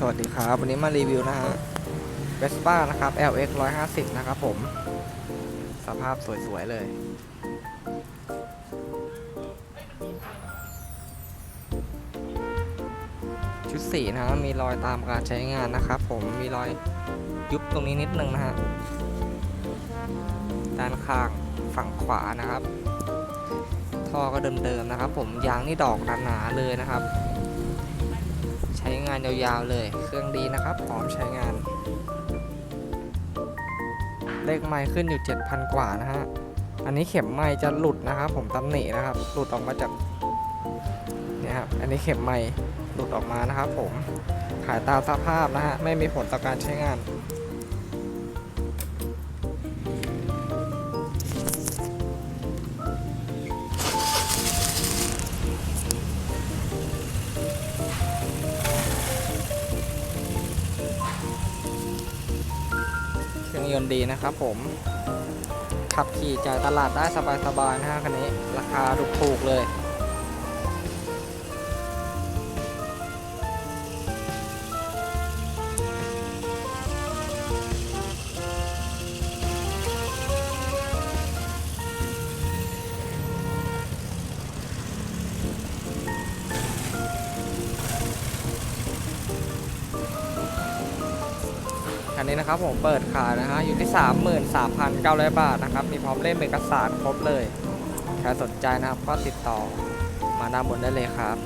สวัสดีครับ วันนี้มารีวิวนะฮะ Vespa นะครับ LX 150 นะครับผม สภาพสวย ๆ เลย ชุดสีนะฮะ มีรอยตามการใช้งานนะครับผมมีรอยยุบตรงนี้นิดนึงนะฮะ ด้านข้างฝั่งขวานะครับ ท่อก็เดิมๆนะครับผมยางนี่ดอกหนาๆเลยนะครับานยาวๆเลย เครื่องดีนะครับ พร้อมใช้งาน เลขไม้ขึ้นอยู่ 7,000 กว่านะฮะ อันนี้เข็มไม้จะหลุดนะครับ ผมตำหนินะครับ หลุดออกมาจากเนี่ยครับ อันนี้เข็มไม้หลุดออกมานะครับผม ขายตามสภาพนะฮะ ไม่มีผลต่อการใช้งาน ยนต์ดีนะครับผมขับขี่จ่ายตลาดได้สบายๆนะฮะคันนี้ ราคาถูกๆเลย คันนี้นะครับผมเปิดขายนะฮะอยู่ที่ 33,900 บาทนะครับ มีพร้อมเล่มเอกสารครบเลย ใครสนใจนะครับก็ติดต่อมาด้านบนได้เลยครับ